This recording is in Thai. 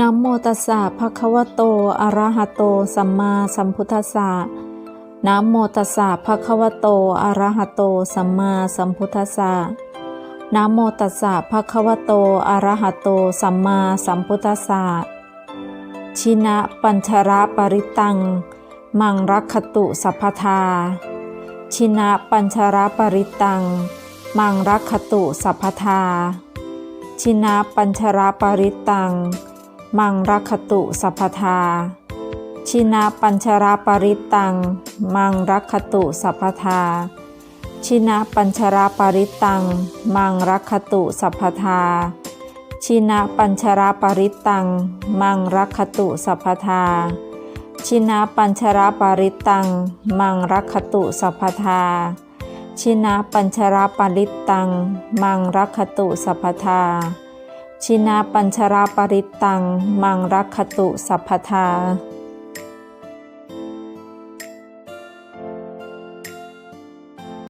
นะโมตัสสะภะคะวะโต อะระหะโต สัมมาสัมพุทธัสสะนะโมตัสสะภะคะวะโต อะระหะโต สัมมาสัมพุทธัสสะนะโมตัสสะภะคะวะโต อะระหะโต สัมมาสัมพุทธัสสะชินะปัญชระปริตัง มังรักขตุสัพพทา ชินะปัญชระปริตัง มังรักขตุสัพพทา ชินะปัญชระปริตัง มังรักขตุสัพพทา ชินะปัญชระปริตัง มังรักขตุสัพพทา ชินะปัญชระปริตัง มังรักขตุสัพพทา ชินะปัญชระปริตัง มังรักขตุสัพพทา ชินะปัญชระปริตัง มังรักขตุสัพพทา ชินะปัญชระปริตัง มังรักขตุสัพพทา ชินาปัญชราปริตตัง มังรักขตุสัพพทา